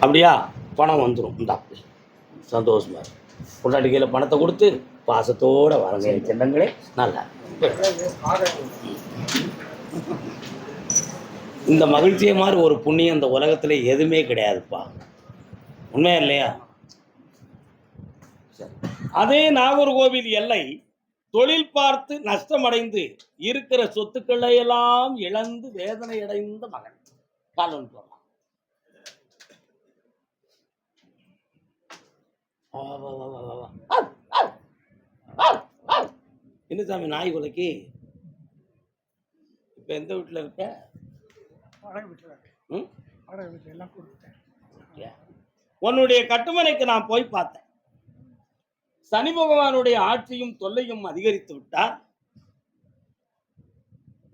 அப்படியா? பணம் வந்துடும் இந்தா. சந்தோஷமா. பொண்டாட்டி கையில் பணத்தை கொடுத்து பாசத்தோட வரங்க. செல்லங்களே நல்லா இந்த மகிழ்ச்சியை மாதிரி ஒரு புண்ணியம் இந்த உலகத்துல எதுவுமே கிடையாதுப்பா. உண்மையா இல்லையா. அதே நாகர்கோவில் எல்லை தொழில் பார்த்து நஷ்டமடைந்து இருக்கிற சொத்துக்களை எல்லாம் இழந்து வேதனை அடைந்த மகன். காலன் சொல்லலாம். என்ன சாமி நாய் குலைக்கு? இப்ப எந்த வீட்டுல இருக்க? உன்னுடைய கட்டுமனைக்கு நான் போய் பார்த்தேன். சனி பகவானுடைய ஆட்சியும் தொல்லையும் அதிகரித்து விட்டால்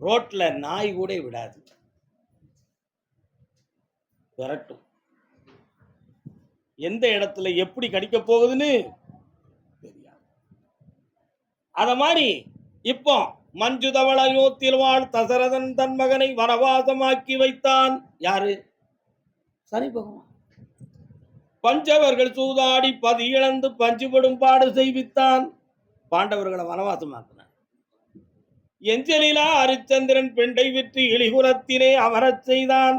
ரோட்ல நாய் கூட விடாது. விரட்டும். எந்த இடத்துல எப்படி கடிக்க போகுதுன்னு தெரியாது. அத மாதிரி இப்போ மஞ்சுதவளையோத்தில் திருவாள் தசரதன் தன் மகனை வனவாசமாக்கி வைத்தான் யாரு? சனி பகவான். பஞ்சவர்கள் சூதாடி பதி இழந்து பஞ்சுபடும் பாடு செய்வித்தான். பாண்டவர்களை வனவாசமாக்கினான் எஞ்சலிலா அரிச்சந்திரன் பெண்டை விற்று இழிகுலத்திலே அமரச் செய்தான்.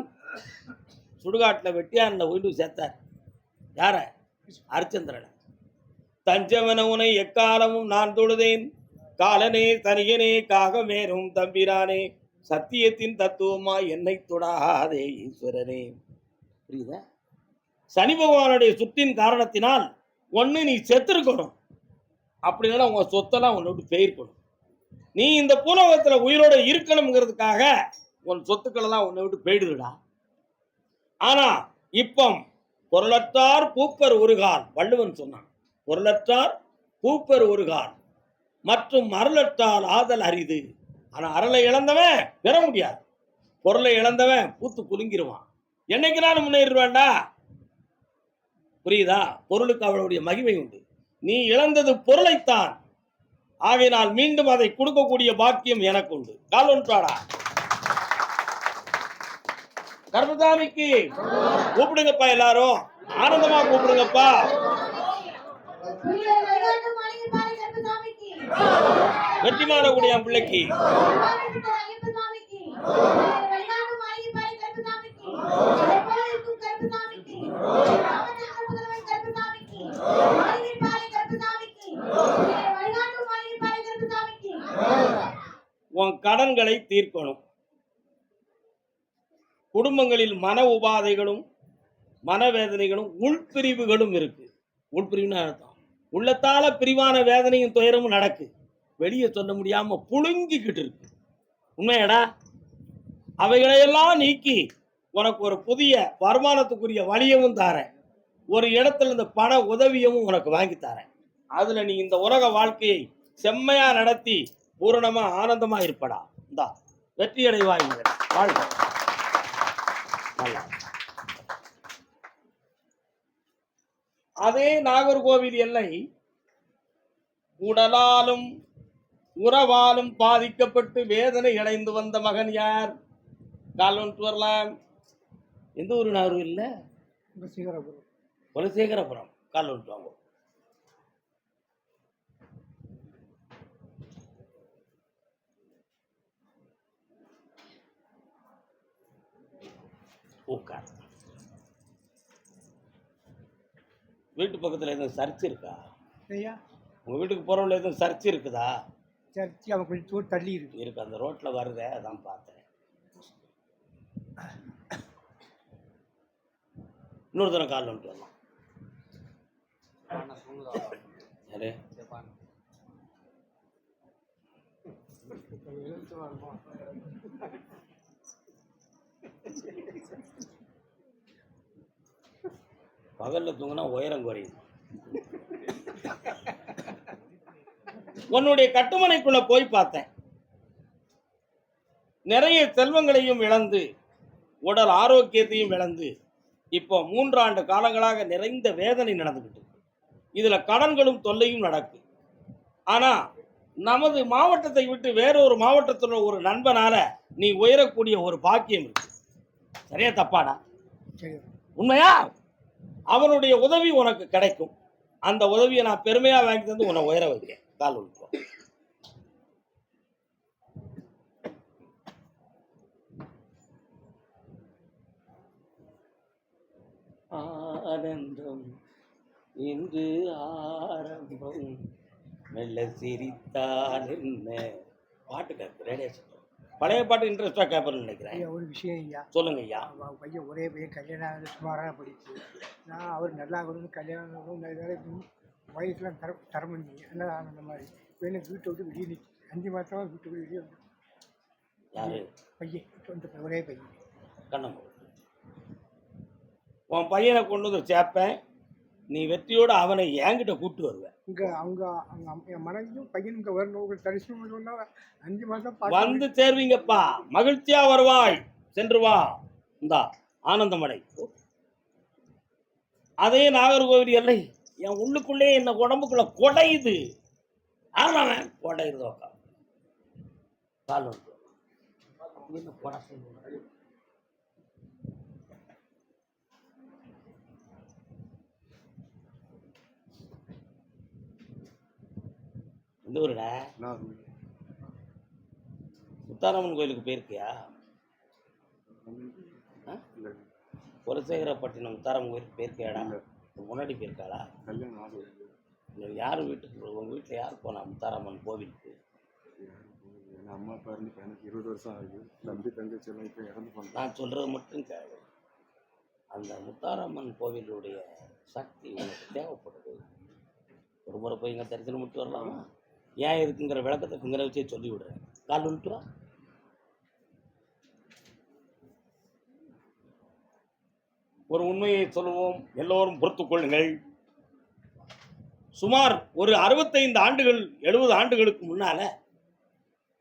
சுடுகாட்டில் வெட்டியான் உயிர் சேர்த்தார். யார? ஹரிச்சந்திரன் தஞ்சவன உனை எக்காலமும் நான் தொழுதேன். காலனே தனியனே காகமேரும் தம்பிரானே. சத்தியத்தின் தத்துவமா என்னை தொடாதே ஈஸ்வரனே. புரியுதா? சனி பகவானுடைய சுற்றின் காரணத்தினால் ஒன்று நீ செத்துருக்கணும். அப்படின்னா உங்கள் சொத்தெல்லாம் உன்னை விட்டு போயிருக்கணும் நீ இந்த பூலோகத்தில் உயிரோட இருக்கணுங்கிறதுக்காக உன் சொத்துக்கள் எல்லாம் உன்னை விட்டு போயிடுதுடா. ஆனால் இப்போ பொருளற்றார் பூப்பர் உருகால் வள்ளுவன் சொன்னான். பொருளற்றார் பூப்பர் உருகால் மற்றும் அருளற்றால் ஆதல் அரிது. ஆனால் அருளை இழந்தவன் பெற முடியாது. பொருளை இழந்தவன் பூத்து குலுங்கிருவான். என்னைக்கு நான் முன்னேறுவேண்டா புரியுதா? பொருளுக்கு அவளுடைய மகிமை உண்டு. நீ இழந்தது பொருளைத்தான். ஆகையினால் மீண்டும் அதை கொடுக்கக்கூடிய பாக்கியம் எனக்கு உண்டு. கால் ஒன்றாடா? கூப்பிடுங்கப்பா எல்லாரும். ஆனந்தமா கூப்பிடுங்கப்பா. வெற்றிமாறக்கூடிய என் பிள்ளைக்கு. உன் தீர்க்கணும். குடும்பங்களில் மன உபாதைகளும் மனவேதனைகளும் உள்பிரிவுகளும் இருக்கு. உள்பிரிவுன்னு அர்த்தம். உள்ளத்தால பிரிவான வேதனையும் துயரமும் நடக்கு. வெளியே சொல்ல முடியாம புழுங்கிக்கிட்டு இருக்கு. உண்மையடா? அவைகளையெல்லாம் நீக்கி உனக்கு ஒரு புதிய வருமானத்துக்குரிய வழியவும் தாரேன். ஒரு இடத்துல இந்த பண உதவியவும் உனக்கு வாங்கி தரேன். அதுல நீ இந்த உலக வாழ்க்கையை செம்மையா நடத்தி பூரணமா ஆனந்தமா இருப்படா. இந்தா வெற்றி அடைவாய் மகனே. வாழ்க. நல்லா. அதே நாகர்கோவில் எல்லை உடலாலும் உறவாலும் பாதிக்கப்பட்டு வேதனை அடைந்து வந்த மகன் யார்? கால் வரலாம். எந்த ஊர் நாகர்கோவில் இந்த சீகரபுரம் குலசேகரபுரம் கால் வாங்க. உட்கார். வீட்டு பக்கத்தில் எதுவும் சர்ச் இருக்கா? ஐயா. உங்கள் வீட்டுக்கு போகிறவங்கள எதுவும் சர்ச் இருக்குதா? சர்ச்சி அவன் கொஞ்சம் தூரம் தள்ளி இருக்கு. இருக்கு அந்த ரோட்டில் வருதே அதான் பார்த்தேன். இன்னொரு தரம் கால் வந்துட்டு வரலாம். யாரு? பகல்ல தூங்கினா உயரம் குறையும் உன்னுடைய கட்டுமனைக்குள்ள போய் பார்த்தேன். நிறைய செல்வங்களையும் இழந்து உடல் ஆரோக்கியத்தையும் இழந்து இப்போ மூன்றாண்டு காலங்களாக நிறைந்த வேதனை நடந்துகிட்டு இதுல கடன்களும் தொல்லையும் நடக்கு. ஆனா நமது மாவட்டத்தை விட்டு வேறொரு மாவட்டத்தில் ஒரு நண்பனால நீ உயரக்கூடிய ஒரு பாக்கியம் இருக்கு. சரியா தப்பாடா? உண்மையா? அவனுடைய உதவி உனக்கு கிடைக்கும். அந்த உதவியை நான் பெருமையா வாங்கி தந்து உன்னை உயர வைக்கிறேன். கால் விழுப்போம் ஆனந்தம் இன்று ஆரம்பம். மெல்ல சிரித்தால் என்ன? பாட்டு கேட்பு ரேடியேஷன் பழைய பாட்டு இன்ட்ரெஸ்டாக கேட்பேன்னு நினைக்கிறேன். ஐயா ஒரு விஷயம் ஐயா. சொல்லுங்க ஐயா. பையன் ஒரே பையன் கல்யாணம் சுமாராக படிச்சு நான் அவர் நல்லா ஆகணும்னு கல்யாணம் வயசுலாம் தர தர முடியும் என்ன அந்த மாதிரி? இப்போ எனக்கு வீட்டை விட்டு வெளியே நிற்கி அஞ்சு மாதமாக வீட்டை விட்டு வெளியே வந்து யாரு? பையன் சொந்த ஒரே பையன். கண்ணம் உன் பையனை கொண்டு வந்து சேர்ப்பேன் நீ வெற்றியோட அவனை என்கிட்ட கூட்டு வருவ. இங்கே அவங்க அவங்க என் மனைவியும் பையனும் இங்கே வரணும் தரிசனம் சொன்னா அஞ்சு மாதம் வந்து சேர்வீங்கப்பா. மகிழ்ச்சியா வருவாய். சென்று வா. இந்தா ஆனந்தமடை. அதே நாகர்கோவில் எல்லை. என் உள்ளுக்குள்ளே என்ன உடம்புக்குள்ள கொடையுது ஆமாவன் கொடையுது வந்து என்ன கொடை எந்த ஊருடா? முத்தாரம்மன் கோயிலுக்கு போயிருக்கியா? குலசேகரப்பட்டினம் முத்தாரம்மன் கோயிலுக்கு போயிருக்கியாடா? முன்னாடி போயிருக்காளா? யார் வீட்டுக்கு உங்கள் வீட்டில் யார் போனா முத்தாரம்மன் கோவிலுக்கு? என் அம்மா அப்பா இருந்து எனக்கு இருபது வருஷம் ஆகுது. தம்பி தங்கச்சி எல்லாம் இப்போ இறந்து போனாங்க. நான் சொல்கிறது மட்டும் கேளு. அந்த முத்தாரம்மன் கோவிலுடைய சக்தி உனக்கு தேவைப்படுது. ஒரு முறை போய் இங்கே தரிசனம் மட்டும் வரலாமா? ஏன் இருக்குங்கிற விளக்கத்தை பிங்கரை வச்சே சொல்லி விடுறேன். கால் விட்டுவா ஒரு உண்மையை சொல்லுவோம். எல்லோரும் பொறுத்துக்கொள்ளுங்கள் சுமார் ஒரு அறுபத்தைந்து ஆண்டுகள் எழுபது ஆண்டுகளுக்கு முன்னால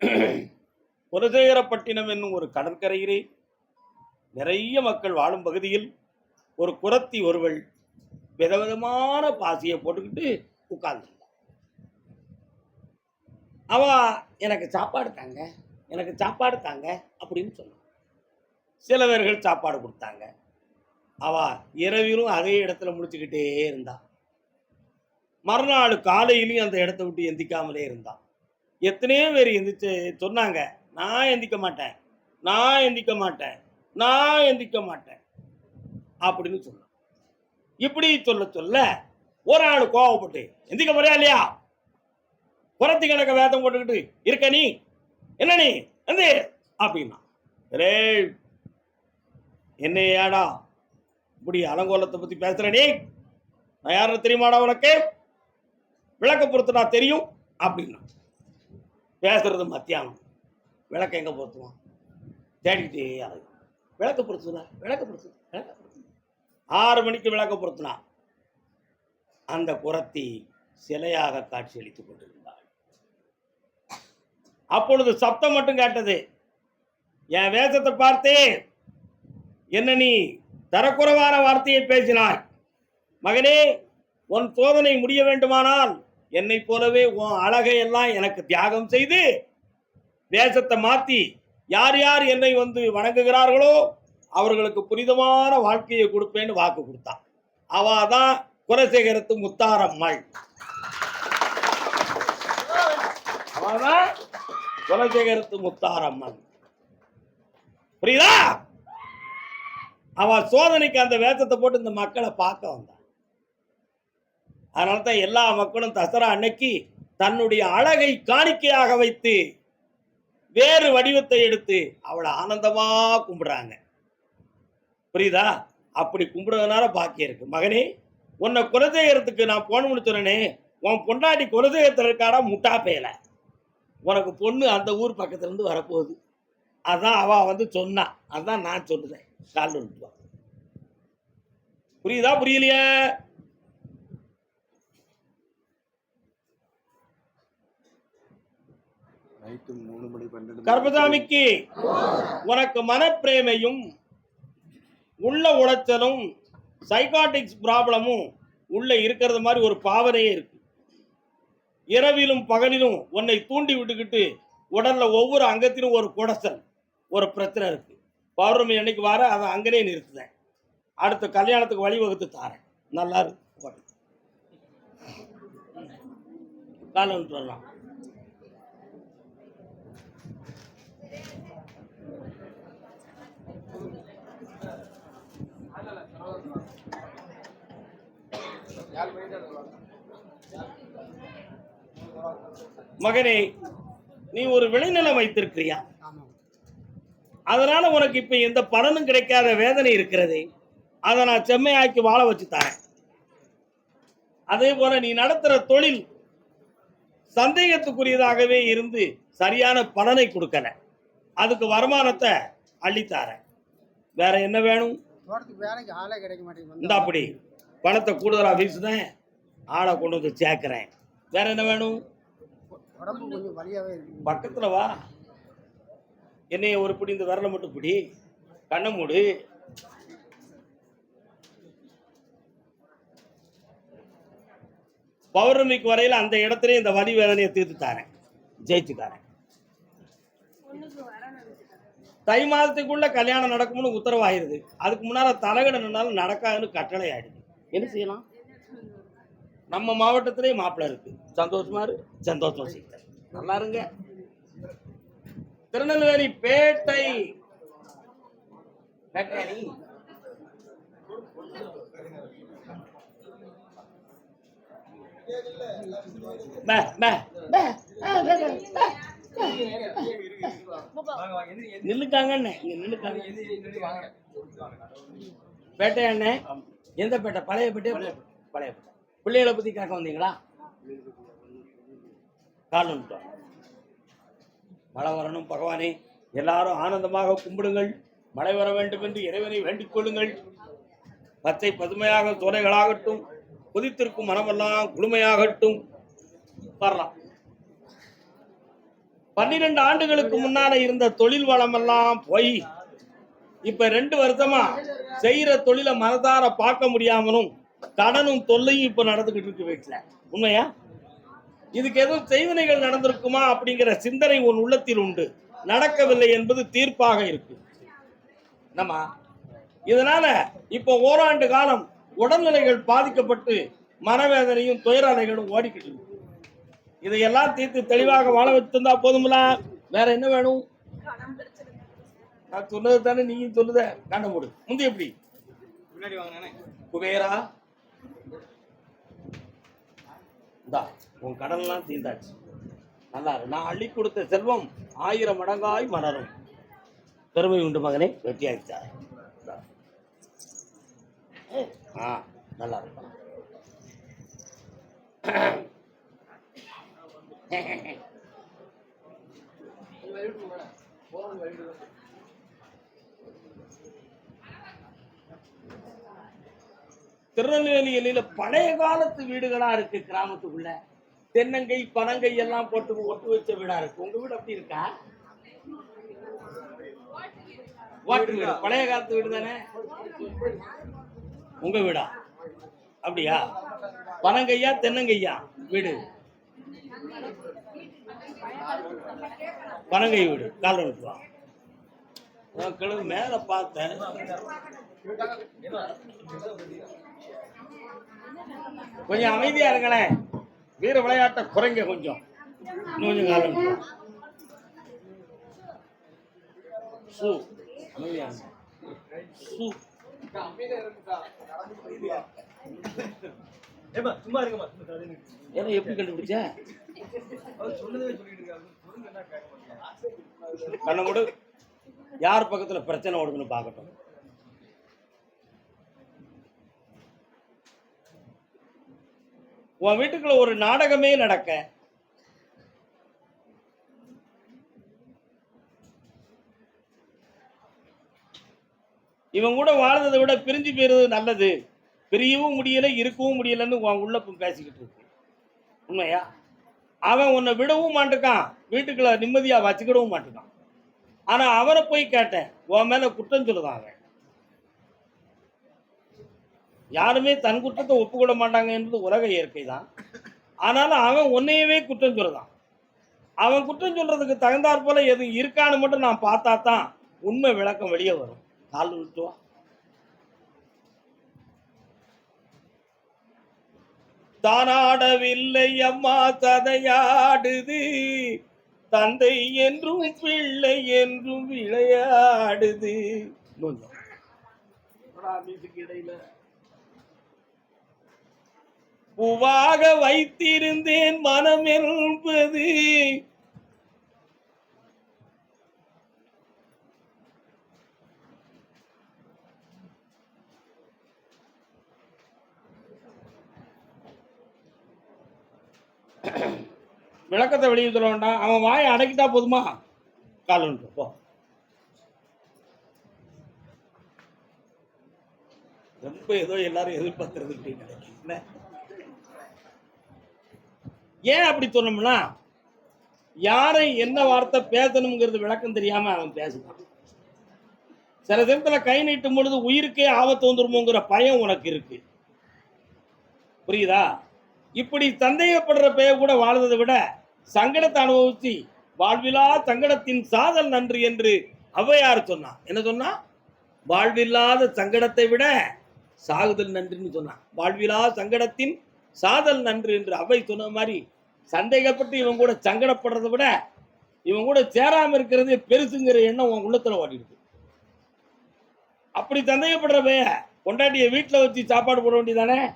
குலசேகரப்பட்டினம் என்னும் ஒரு கடற்கரையிலே நிறைய மக்கள் வாழும் பகுதியில் ஒரு குரத்தி ஒருவள் விதவிதமான பாசியை போட்டுக்கிட்டு உட்கார்ந்து அவள் எனக்கு சாப்பாடு தாங்க. எனக்கு சாப்பாடு தாங்க அப்படின்னு சொன்னான். சில பேர்கள் சாப்பாடு கொடுத்தாங்க. அவள் இரவிலும் அதே இடத்துல முடிச்சுக்கிட்டே இருந்தாள் மறுநாள் காலையிலையும் அந்த இடத்த விட்டு எந்திக்காமலே இருந்தான் எத்தனையோ பேர் எந்திரிச்சு சொன்னாங்க நான் எந்திக்க மாட்டேன். நான் எந்திக்க மாட்டேன். நான் எந்திக்க மாட்டேன். அப்படின்னு சொன்னான். இப்படி சொல்ல சொல்ல ஒரு ஆள் கோவப்பட்டு எந்திக்க முறையா இல்லையா? புறத்தி கணக்க வேதம் போட்டுக்கிட்டு இருக்க நீ? என்ன நீ? வந்து அப்படின்னா ரே என்ன ஏடா இப்படி அலங்கோலத்தை பத்தி பேசுற நீ? நான் யாருன்னு தெரியுமாடா உனக்கு? விளக்க பொறுத்து தெரியும் அப்படின்னா பேசுறது மத்தியானம். விளக்க எங்க பொருத்துவான் தேடிக்கிட்டே அலையும் விளக்க பொருத்துனா விளக்க பொருத்து விளக்க பொறுத்து. ஆறு மணிக்கு விளக்க பொருத்தினா அந்த குரத்தி சிலையாக காட்சியளித்துக் கொண்டிருந்தாள். அப்பொழுது சப்தம் மட்டும் கேட்டது. என் வேஷத்தை பார்த்தே என்ன நீ தரக்குறைவான வார்த்தையை பேசினாய். மகனே உன் சோதனை முடிய வேண்டுமானால் என்னை போலவே உன் அழகை எல்லாம் எனக்கு தியாகம் செய்து வேஷத்தை மாத்தி யார் யார் என்னை வந்து வணங்குகிறார்களோ அவர்களுக்கு புனிதமான வாழ்க்கையை கொடுப்பேன்னு வாக்கு கொடுத்தான் அவ தான் குலசேகரத்து முத்தாரம்மாள். அவதான் குலசேகரத்து முத்தாரம்மன். புரியுதா? அவ சோதனைக்கு அந்த வேஷத்தை போட்டு இந்த மக்களை பார்க்க வந்தான். அதனால தான் எல்லா மக்களும் தசரா அன்னைக்கு தன்னுடைய அழகை காணிக்கையாக வைத்து வேறு வடிவத்தை எடுத்து அவளை ஆனந்தமா கும்பிடுறாங்க. புரியுதா? அப்படி கும்பிடுறதுனால பாக்கியம் இருக்கு. மகனே உன்னை குலதெய்வத்துக்கு நான் போகணும்னு முடிச்சுறேனே உன் பொண்டாட்டி குலதெய்வத்தில் இருக்காடா முட்டா பேலை உனக்கு பொண்ணு அந்த ஊர் பக்கத்துல இருந்து வரப்போகுது. அதான் அவ வந்து சொன்னா. அதான் நான் சொல்லுறேன் கால் விட்டுவா புரியுதா? புரியலையா? கர்பசாமிக்கு உனக்கு மனப்பிரேமையும் உள்ள உளைச்சலும் சைக்காட்டிக்ஸ் ப்ராப்ளமும் உள்ள இருக்கிறது மாதிரி ஒரு பாவனையே இருக்கு. இரவிலும் பகலிலும் உன்னை தூண்டி விட்டுக்கிட்டு உடல்ல ஒவ்வொரு அங்கத்திலும் ஒரு குடசல் ஒரு பிரச்சனை இருக்கு. பௌர்ணமி அன்னைக்கு வர அதை அங்கனே நிறுத்துதேன் அடுத்த கல்யாணத்துக்கு வழிவகுத்து தாரேன். நல்லா இருக்கு. காலம் வரலாம் மகனே நீ ஒரு விளைநிலம் வைத்திருக்கிறியா? அதனால உனக்கு இப்ப எந்த பலனும் கிடைக்காத வேதனை இருக்கிறது. அதை நான் செம்மையாக்கி வாழ வச்சு தரேன். அதே போல நீ நடத்துற தொழில் சந்தேகத்துக்குரியதாகவே இருந்து சரியான பலனை கொடுக்கல. அதுக்கு வருமானத்தை அள்ளித்தாரேன் வேற என்ன வேணும்? வேலைக்கு ஆளே கிடைக்க மாட்டேங்குது. இந்த அப்படி. பணத்தை கூடுதலா வீசுதேன். ஆளை கொண்டு வந்து சேர்க்கிறேன். வேற என்ன வேணும் உடம்பு கொஞ்சம் வலியாகவே இருக்கு பக்கத்துல வா. என்னைய ஒரு பிடி இந்த விரலை மட்டும் பிடி. கண்ணை மூடு. பௌர்ணமிக்கு வரையில அந்த இடத்துல இந்த வலி வேதனையை தீர்த்து தாரேன். ஜெயிச்சு தாரேன். தை மாதத்துக்குள்ள கல்யாணம் நடக்கும்னு உத்தரவாயிருது. அதுக்கு முன்னால தலைகட நின்னாலும் நடக்காதுன்னு கட்டளை ஆயிடுது என்ன செய்யலாம்? நம்ம மாவட்டத்திலேயே மாப்பிள்ளை இருக்கு. சந்தோஷமா இரு. சந்தோஷம் சீக்கிரம் நல்லா இருங்க. திருநெல்வேலி பேட்டை பேட்டை இங்க நில்லுக்காங்க. பேட்டை அண்ணே. எந்த பேட்டை? பழைய பேட்டையா? பழைய பேட்டை. பிள்ளைகளை பற்றி கேட்க வந்தீங்களா? காலன்ட்டோம் மழை வரணும் பகவானே. எல்லாரும் ஆனந்தமாக கும்பிடுங்கள். மழை வர வேண்டும் என்று இறைவனை வேண்டிக் கொள்ளுங்கள். பச்சை பதுமையாக துறைகளாகட்டும் கொதித்திருக்கும் மனமெல்லாம் குளுமையாகட்டும். வரலாம். பன்னிரண்டு ஆண்டுகளுக்கு முன்னால இருந்த தொழில் வளமெல்லாம் போய் இப்ப ரெண்டு வருஷமா செய்யற தொழிலை மனதார பார்க்க முடியாமலும் கடனும் தொல்லையும் இப்ப நடந்துகிட்டு இருக்கு வீட்டுல உண்மையா? இதுக்கு எதுவும் செய்வினைகள் நடந்திருக்குமா அப்படிங்கிற சிந்தனை உன் உள்ளத்தில் உண்டு. நடக்கவில்லை என்பது தீர்ப்பாக இருக்கு. நம்ம இதனால இப்போ ஓராண்டு காலம் உடல்நிலைகள் பாதிக்கப்பட்டு மனவேதனையும் துயர அலைகளும் ஓடிக்கிட்டு இருக்கு. இதையெல்லாம் தீர்த்து தெளிவாக வாழ வச்சிருந்தா போதுமில்ல வேற என்ன வேணும்? நான் சொன்னது தானே நீங்க சொல்லுத. கண்ட மூடு. முந்தி எப்படி? குபேரா? இந்தா உன் கடன்லாம் தீர்ந்தாச்சு. நல்லா நான் அள்ளி கொடுத்த செல்வம் ஆயிரம் மடங்காய் மலரும். பெருமை உண்டு மகனே வெற்றியாச்சா ஆ நல்லா இருக்கும். திருநெல்வேலி எல்லையில பழைய காலத்து வீடுகளா இருக்கு கிராமத்துக்குள்ள. தென்னங்கை பனங்கை எல்லாம் போட்டு ஒட்டு வச்ச வீடா இருக்கு. உங்க வீடு அப்படி இருக்கா? வாட்டு வீடு. பழைய காலத்து வீடு தானே? உங்க வீடா? அப்படியா? பனங்கையா தென்னங்கையா வீடு? பனங்கை வீடு. கால் விட்டு வா. நான் கிழமை மேல பார்த்தேன். கொஞ்சம் அமைதியா இருங்களேன். வீர விளையாட்ட குறைங்க கொஞ்சம். கொஞ்சம் காலம். சு. அமைதியா. சு. எப்படி கண்டுபிடிச்ச? கண்ண யார் பக்கத்துல பிரச்சனை ஓடுதுன்னு பார்க்கட்டும். உன் வீட்டுக்குள்ள ஒரு நாடகமே நடக்க. இவன் கூட வாழ்ந்ததை விட பிரிஞ்சு போயிருது நல்லது. பிரியவும் முடியல இருக்கவும் முடியலன்னு உன் உள்ள பேசிக்கிட்டு இருக்கு. உண்மையா? அவன் உன்னை விடவும் மாட்டுக்கான். வீட்டுக்குள்ள நிம்மதியா வச்சுக்கிடவும் மாட்டுக்கான். ஆனா அவனை போய் கேட்டேன் உன் மேல குற்றம் சொல்லுதான் அவன்? யாருமே தன் குற்றத்தை ஒப்புக்கொள்ள மாட்டாங்க என்பது உலக இயற்கை தான் ஆனாலும் அவன் உன்னையவே குற்றம் சொல்கிறான் அவன் குற்றம் சொல்றதுக்கு தகுந்தாற் போல எது இருக்கான்னு மட்டும் நான் பார்த்தா தான் உண்மை விளக்கம் வெளியே வரும். கால் விட்டுவா தானாடவில்லை அம்மா ததையாடுது தந்தை என்றும் பிள்ளை என்றும் விளையாடுது. இடையில? உவாக வைத்திருந்தேன் மனம் என்பது விளக்கத்தை வெளியே சொல்ல வேண்டாம். அவன் வாயை அடக்கிட்டா போதுமா? கால் போ. ரொம்ப ஏதோ எல்லாரும் எதிர்பார்க்கறது அப்படின்னு நினைக்கிறேன் என்ன? ஏன் அப்படி சொன்னோம்னா யாரை என்ன வார்த்தை பேசணுங்கிறது விளக்கம் தெரியாம அவன் பேசுறான் சில சமயத்துல கை நீட்டும் பொழுது உயிருக்கே ஆபத்து வந்துருமோங்கிற பயம் உனக்கு இருக்கு. புரியுதா? இப்படி சந்தேகப்படுற பெய கூட வாழ்ந்ததை விட சங்கடத்தை அனுபவிச்சு வாழ்விலா சங்கடத்தின் சாதல் நன்று என்று ஔவையார் சொன்னான். என்ன சொன்னா? வாழ்வில்லாத சங்கடத்தை விட சாகுதல் நன்றின்னு சொன்னான். வாழ்விலா சங்கடத்தின் சாதல் நன்று என்று அவை சொன்ன மாதிரி சந்தேகப்பட்டு இவன் கூட சங்கடப்படுறதை விட இவன் கூட சேராம இருக்கிறதே பெருசுங்கிற எண்ணம் உன் உள்ளத்துல ஓடிடுது. அப்படி சந்தேகப்படுறவைய கொண்டாட்டிய வீட்டில் வச்சு சாப்பாடு போட வேண்டியதானே?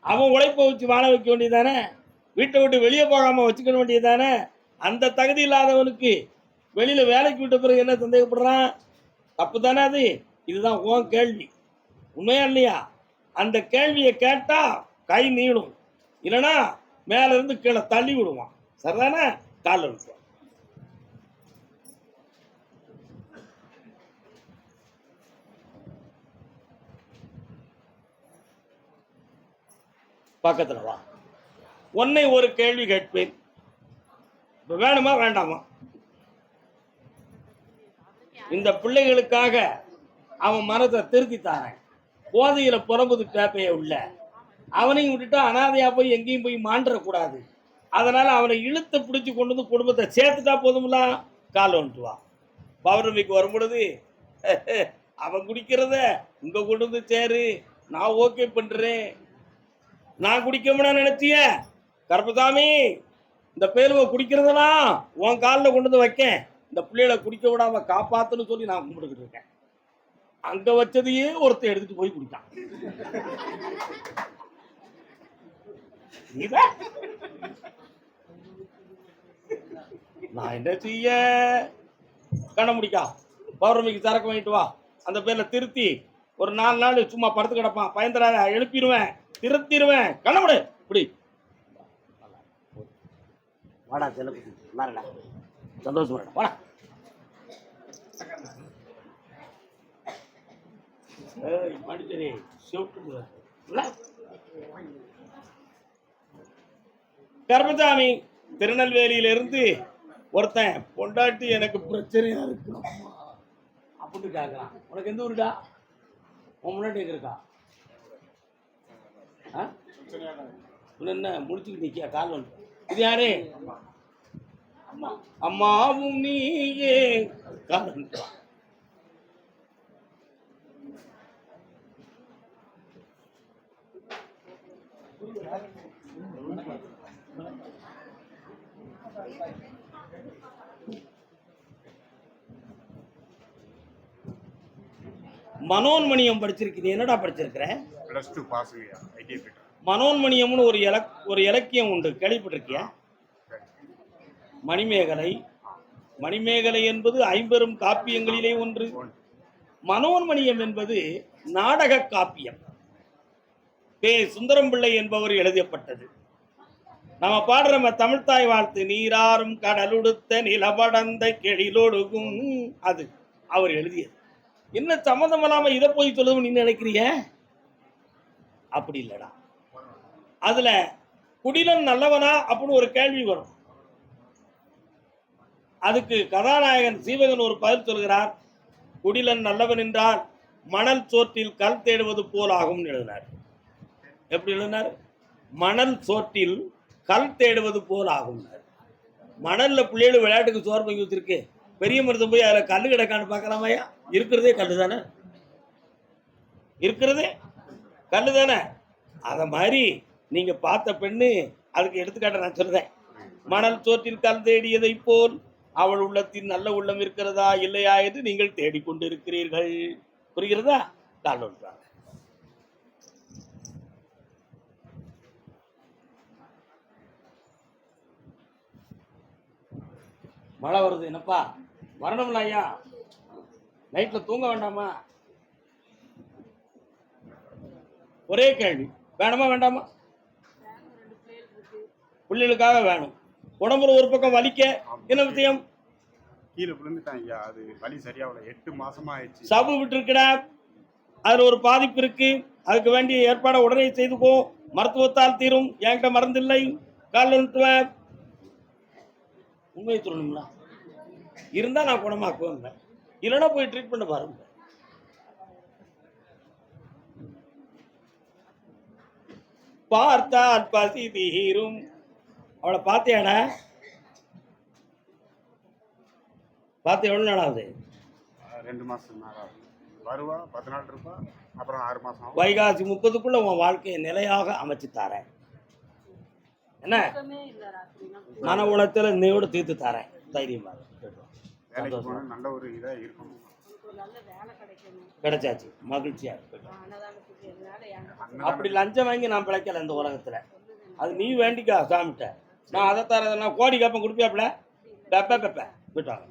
அவன் உழைப்பை வச்சு வாழ வைக்க வேண்டியதானே? வீட்டை விட்டு வெளியே போகாம வச்சுக்க வேண்டியதானே? அந்த தகுதி இல்லாதவனுக்கு வெளியில வேலைக்கு விட்ட பிறகு என்ன சந்தேகப்படுறான்? தப்பு தானே அது? இதுதான் உன் கேள்வி. உண்மையா இல்லையா? அந்த கேள்வியை கேட்டால் கை நீளும். இல்லைன்னா மேல இருந்து கீழே தள்ளி விடுவான். சரிதானே? காலில் விட்டுருவான் பக்கத்துல வா. உன்னை ஒரு கேள்வி கேட்பேன். வேணுமா வேண்டாமா? இந்த பிள்ளைகளுக்காக அவன் மனத்தை திருத்தி தாரேன். போதையில புறம்புது பேப்பைய உள்ள. அவனையும் விட்டுட்டு அனாதையா போய் எங்கேயும் போய் மாண்டக்கூடாது அதனால அவனை இழுத்து பிடிச்சி கொண்டு வந்து குடும்பத்தை சேர்த்துட்டா போதும்ல? கால் வந்துட்டு வா. பௌர்ணமிக்கு வரும் பொழுது அவன் குடிக்கிறத உங்க கொண்டு வந்து சேரு. நான் ஓகே பண்றேன். நான் குடிக்கணும்னா நினைச்சிய. கருப்பசாமி இந்த பேருவை குடிக்கிறதெல்லாம் உன் காலில் கொண்டு வந்து வைக்கேன். இந்த பிள்ளைகளை குடிக்க விடாம காப்பாத்துன்னு சொல்லி நான் கும்பிட்டுக்கிட்டு இருக்கேன். அங்க வச்சதையே ஒருத்தன் எடுத்துட்டு போய் குடித்தான் நான் என்ன செய்ய? கண்ண முடிக்கா பௌர்ணமிக்கு சரக்கு வாங்கிட்டு வா. அந்த பேர்ல திருத்தி. ஒரு நாலு நாள் சும்மா படுத்து கிடப்பான். பயந்துடாத எழுப்பிடுவேன். திருத்திடுவேன். கண்ணமுடு. இப்படி. வாடா செல்லக்குட்டி நல்லா சந்தோஷம் வாடா. மடிச்சரி சிவப்பு கர்மசாமி திருநெல்வேலியிலிருந்து ஒருத்தன் பொண்டாட்டி எனக்கு பிரச்சனையா இருக்கு. அப்படின்னு கேட்கறான் உனக்கு எந்த ஊருடா? உன் முன்னாடி இருக்கா? என்ன முடிச்சுக்கிட்டு நிக்கியா? கால் வந்து. இது யாரு? அம்மாவும் நீயே. கால் வந்து. மனோன்மணியம் படிச்சிருக்கீங்க என்னடா படிச்சிருக்கிற? ப்ளஸ் டூ பாஸ் ஐடிஐ போயிட்டேன் மனோன்மணியம்னு ஒரு இலக் ஒரு இலக்கியம் உண்டு. கேள்விப்பட்டிருக்கியா? மணிமேகலை. மணிமேகலை என்பது ஐம்பெரும் காப்பியங்களிலே ஒன்று. மனோன்மணியம் என்பது நாடக காப்பியம். பே சுந்தரம் பிள்ளை என்பவர் எழுதப்பட்டது. நம்ம பாடுற தமிழ்த்தாய் வாழ்த்து. நீராறும் கடலுடுத்த நிலபடந்த கெழிலொடுகும் அது அவர் எழுதியது. என்ன சம்மந்தம் இல்லாம இதை போய் சொல்லுவோம் நீ நினைக்கிறிய? அப்படி இல்லடா. அதுல குடிலன் நல்லவனா அப்படின்னு ஒரு கேள்வி வரும். அதுக்கு கதாநாயகன் சீவகன் ஒரு பதில் சொல்கிறார் குடிலன் நல்லவன் என்றால் மணல் சோற்றில் கல் தேடுவது போல் ஆகும் எழுதினார். எப்படி எழுதினார்? மணல் சோற்றில் கல் தேடுவது போல் ஆகும் மணல்ல பிள்ளைகள் விளையாட்டுக்கு சோறு வாங்கி வச்சிருக்கு. பெரிய மருத்துவம் போய் அதில் கல்லு கிடக்கான்னு பார்க்கலாமாயா இருக்கிறதே கல் தானே? இருக்கிறதே கல் தானே? அதை மாதிரி நீங்கள் பார்த்த பெண்ணு அதுக்கு எடுத்துக்காட்ட நான் சொல்கிறேன் மணல் சோற்றில் கல் தேடியதைப் போல் அவள் உள்ளத்தின் நல்ல உள்ளம் இருக்கிறதா இல்லையா என்று நீங்கள் தேடிக்கொண்டு இருக்கிறீர்கள் புரிகிறதா? கால் ஒன்றாங்க மழை வருது என்னப்பா? வரணும்ல ஐயா நைட்ல தூங்க வேண்டாமா? ஒரே கேள்வி. வேணுமா வேண்டாமா? பிள்ளைகளுக்காக வேணும். உடம்புல ஒரு பக்கம் வலிக்க என்ன விஷயம்? கீழே விழுந்துட்டான் ஐயா. அது வலி சரியாகல. எட்டு மாசமா ஆயிடுச்சு. சவு விட்டுருக்கடா. அதுல ஒரு பாதிப்பு இருக்கு. அதுக்கு வேண்டிய ஏற்பாடை உடனே செய்துக்கோ மருத்துவத்தால் தீரும். என்கிட்ட மருந்தில்லை கால் நிறுத்துவேன் உண்மையை சொல்லணுங்களா? இருந்தா நான் குணமாக்குவேன் இல்லைன்னா போய் ட்ரீட் பண்ண பாருங்க. பார்த்தால் பசி தீரும். அவளை பார்த்தியாடா பார்த்து எவ்வளோ நாள் ஆகுது? ரெண்டு ஆகுது. வருவா பத்து நாள் இருப்பா அப்புறம் ஆறு மாசம் ஆகும். வைகாசி முப்பதுக்குள்ள உன் வாழ்க்கையை நிலையாக அமைச்சு தரேன். என்ன? மன உளத்துல இன்னையோட தீர்த்து தரேன். தைரியமா இரு. வேலைக்கு போனா நல்ல ஒரு இதா இருக்கணும். கிடைச்சாச்சு. மகிழ்ச்சியா அப்படி லஞ்சம் வாங்கி நான் பிழைக்கல இந்த உலகத்துல. அது நீ வேண்டிக்கா சாமிட்ட. நான் அதை தரதை நான் கோடி கப்பம் கொடுப்பியாப்ல பெப்ப பெப்ப விட்டாங்க